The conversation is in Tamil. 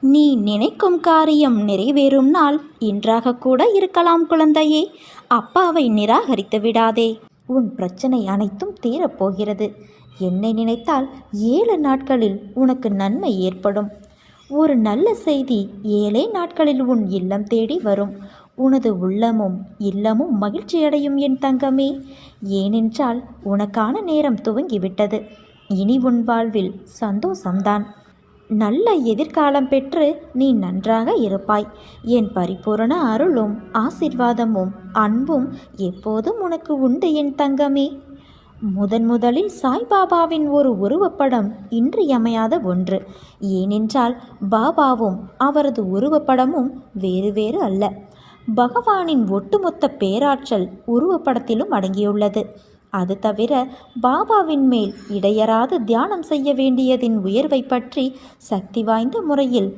நீ நினைக்கும் காரியம் நிறைவேறும் நாள் இன்றாக கூட இருக்கலாம் குழந்தையே. அப்பாவை நிராகரித்து விடாதே. உன் பிரச்சனை அனைத்தும் தீரப்போகிறது. என்னை நினைத்தால் ஏழு நாட்களில் உனக்கு நன்மை ஏற்படும். ஒரு நல்ல செய்தி ஏழே நாட்களில் உன் இல்லம் தேடி வரும். உனது உள்ளமும் இல்லமும் மகிழ்ச்சியடையும் என் தங்கமே. ஏனென்றால் உனக்கான நேரம் துவங்கிவிட்டது. இனி உன் வாழ்வில் சந்தோஷம்தான். நல்ல எதிர்காலம் பெற்று நீ நன்றாக இருப்பாய். என் பரிபூரண அருளும் ஆசிர்வாதமும் அன்பும் எப்போதும் உனக்கு உண்டு என் தங்கமே. முதன் முதலில் சாய்பாபாவின் ஒரு உருவப்படம் இன்றியமையாத ஒன்று. ஏனென்றால் பாபாவும் அவரது உருவப்படமும் வேறு வேறு அல்ல. பகவானின் ஒட்டுமொத்த பேராற்றல் உருவப்படத்திலும் அடங்கியுள்ளது. அது தவிர பாபாவின் மேல் இடையறாது தியானம் செய்ய வேண்டியதின் உயர்வை பற்றி சக்தி வாய்ந்த முறையில்